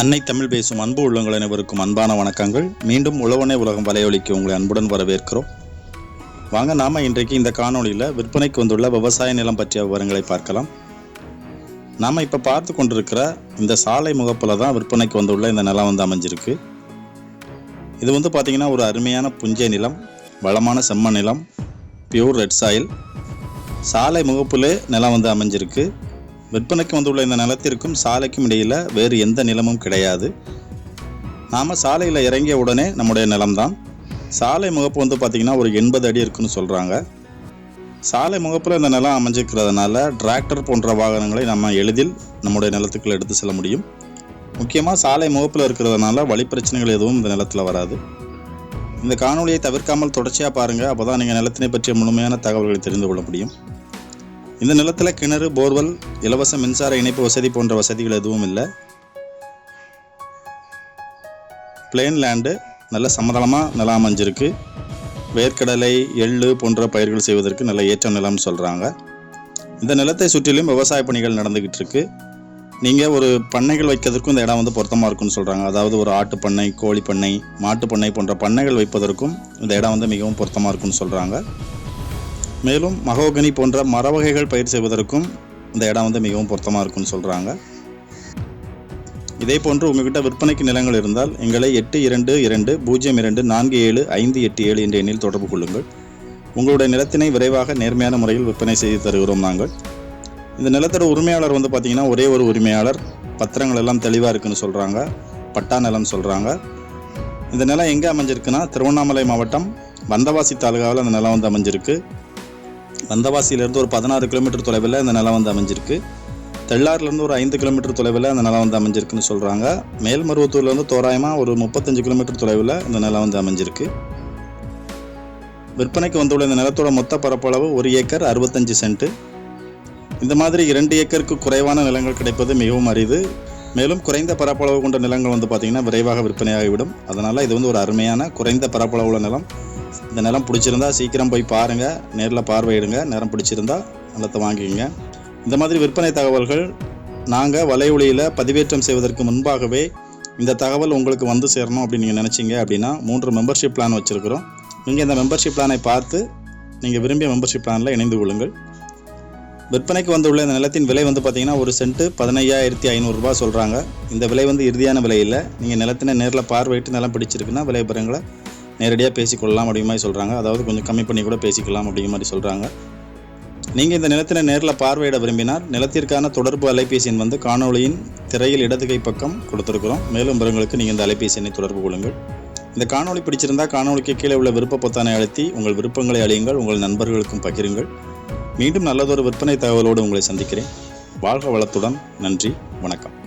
அன்னை தமிழ் பேசும் அன்பு உள்ளங்கள் அனைவருக்கும் அன்பான வணக்கங்கள். மீண்டும் உழவனே உலகம் வலையொலிக்கு உங்களை அன்புடன் வரவேற்கிறோம். வாங்க நாம இன்றைக்கு இந்த காணொளியில் விற்பனைக்கு வந்துள்ள விவசாய நிலம் பற்றிய விவரங்களை பார்க்கலாம். நாம இப்போ பார்த்து கொண்டிருக்கிற இந்த சாலை முகப்பில் தான் விற்பனைக்கு வந்துள்ள இந்த நிலம் வந்து அமைஞ்சிருக்கு. இது வந்து பார்த்தீங்கன்னா ஒரு அருமையான புஞ்சை நிலம் வளமான செம்ம நிலம் பியூர் ரெட் சாயில் சாலை முகப்பிலே நிலம் வந்து அமைஞ்சிருக்கு. விற்பனைக்கு வந்துள்ள இந்த நிலத்திற்கும் சாலைக்கும் இடையில் வேறு எந்த நிலமும் கிடையாது. நாம் சாலையில் இறங்கிய உடனே நம்முடைய நிலம்தான். சாலை முகப்பு வந்து பார்த்திங்கன்னா ஒரு எண்பது அடி இருக்குன்னு சொல்கிறாங்க சாலை முகப்பில் இந்த நிலம் அமைஞ்சிருக்கிறதுனால டிராக்டர் போன்ற வாகனங்களை நம்ம எளிதில் நம்முடைய நிலத்துக்குள்ள எடுத்து செல்ல முடியும். முக்கியமாக சாலை முகப்பில் இருக்கிறதுனால வழி பிரச்சனைகள் எதுவும் இந்த நிலத்தில் வராது. இந்த காணொளியை தவிர்க்காமல் தொடர்ச்சியாக பாருங்கள் அப்போ தான் நீங்கள் நிலத்தினை பற்றிய முழுமையான தகவல்களை தெரிந்து கொள்ள முடியும். இந்த நிலத்தில் கிணறு போர்வெல் இலவச மின்சார இணைப்பு வசதி போன்ற வசதிகள் எதுவும் இல்லை. பிளேன் லேண்டு நல்ல சமதளமாக நிலம் அமைஞ்சிருக்கு. வேர்க்கடலை எள்ளு போன்ற பயிர்கள் செய்வதற்கு நல்ல ஏற்ற நிலம்னு சொல்கிறாங்க இந்த நிலத்தை சுற்றிலும் விவசாய பணிகள் நடந்துக்கிட்டு இருக்கு. நீங்கள் ஒரு பண்ணைகள் வைக்கிறதுக்கும் இந்த இடம் வந்து பொருத்தமாக இருக்கும்னு சொல்கிறாங்க அதாவது ஒரு ஆட்டு பண்ணை கோழி பண்ணை மாட்டு பண்ணை போன்ற பண்ணைகள் வைப்பதற்கும் இந்த இடம் வந்து மிகவும் பொருத்தமாக இருக்கும்னு சொல்கிறாங்க மேலும் மகோகனி போன்ற மர வகைகள் பயிர் செய்வதற்கும் இந்த இடம் வந்து மிகவும் பொருத்தமாக இருக்கும்னு சொல்கிறாங்க இதே போன்று உங்ககிட்ட விற்பனைக்கு நிலங்கள் இருந்தால் எங்களை எட்டு இரண்டு இரண்டு பூஜ்ஜியம் இரண்டு நான்கு ஏழு ஐந்து எட்டு ஏழு என்ற எண்ணில் தொடர்பு கொள்ளுங்கள். உங்களுடைய நிலத்தினை விரைவாக நேர்மையான முறையில் விற்பனை செய்து தருகிறோம் நாங்கள். இந்த நிலத்தோட உரிமையாளர் வந்து பார்த்திங்கன்னா ஒரே ஒரு உரிமையாளர். பத்திரங்கள் எல்லாம் தெளிவாக இருக்குன்னு சொல்கிறாங்க பட்டா நிலம் சொல்கிறாங்க இந்த நிலம் எங்கே அமைஞ்சிருக்குன்னா திருவண்ணாமலை மாவட்டம் வந்தவாசி தாலுகாவில் அந்த நிலம் வந்து அமைஞ்சிருக்கு. வந்தவாசியிலேருந்து ஒரு பதினாறு கிலோமீட்டர் தொலைவில் இந்த நிலம் வந்து அமைஞ்சிருக்கு. தெள்ளாறுலேருந்து ஒரு ஐந்து கிலோமீட்டர் தொலைவில் இந்த நிலம் வந்து அமைஞ்சிருக்குன்னு சொல்கிறாங்க மேல்மருவத்தூர்லேருந்து தோராயமாக ஒரு முப்பத்தஞ்சு கிலோமீட்டர் தொலைவில் இந்த நிலம் வந்து அமைஞ்சிருக்கு. விற்பனைக்கு வந்துள்ள இந்த நிலத்தோட மொத்த பரப்பளவு ஒரு ஏக்கர் அறுபத்தஞ்சு சென்ட்டு. இந்த மாதிரி இரண்டு ஏக்கருக்கு குறைவான நிலங்கள் கிடைப்பது மிகவும் அரிது. மேலும் குறைந்த பரப்பளவு கொண்ட நிலங்கள் வந்து பார்த்திங்கன்னா விரைவாக விற்பனையாகிவிடும். அதனால் இது வந்து ஒரு அருமையான குறைந்த பரப்பளவுள்ள நிலம். இந்த நிலம் பிடிச்சிருந்தா சீக்கிரம் போய் பாருங்கள் நேரில் பார்வையிடுங்க. நிலம் பிடிச்சிருந்தா நிலத்தை வாங்கிக்கங்க. இந்த மாதிரி விற்பனை தகவல்கள் நாங்கள் வலையொலியில் பதிவேற்றம் செய்வதற்கு முன்பாகவே இந்த தகவல் உங்களுக்கு வந்து சேரணும் அப்படின்னு நீங்கள் நினச்சிங்க அப்படின்னா மூன்று மெம்பர்ஷிப் பிளான் வச்சுருக்கிறோம். நீங்கள் இந்த மெம்பர்ஷிப் பிளானை பார்த்து நீங்கள் விரும்பிய மெம்பர்ஷிப் பிளானில் இணைந்து கொள்ளுங்கள். விற்பனைக்கு வந்துள்ள இந்த நிலத்தின் விலை வந்து பார்த்தீங்கன்னா ஒரு சென்ட்டு பதினையாயிரத்தி ஐநூறுரூபா சொல்கிறாங்க இந்த விலை வந்து இறுதியான விலை இல்லை. நீங்கள் நிலத்தினை நேரில் பார்வையிட்டு நிலம் பிடிச்சிருக்குன்னா விலைபரங்களை நேரடியாக பேசிக்கொள்ளலாம் அப்படிங்கிற மாதிரி சொல்கிறாங்க அதாவது கொஞ்சம் கம்மி பண்ணி கூட பேசிக்கலாம் அப்படிங்கிற மாதிரி சொல்கிறாங்க நீங்கள் இந்த நிலத்தினை நேரில் பார்வையிட விரும்பினால் நிலத்திற்கான தொடர்பு அலைபேசி எண் வந்து காணொளியின் திரையில் இடது கை பக்கம் கொடுத்துருக்குறோம். மேலும் விவரங்களுக்கு நீங்கள் இந்த அலைபேசி எண்ணை தொடர்பு கொள்ளுங்கள். இந்த காணொளி பிடிச்சிருந்தால் காணொளிக்கு கீழே உள்ள விருப்ப பொத்தானை அழுத்தி உங்கள் விருப்பங்களை அழியுங்கள் உங்கள் நண்பர்களுக்கும் பகிருங்கள். மீண்டும் நல்லதொரு விற்பனை தகவலோடு உங்களை சந்திக்கிறேன். வாழ்க வளத்துடன் நன்றி வணக்கம்.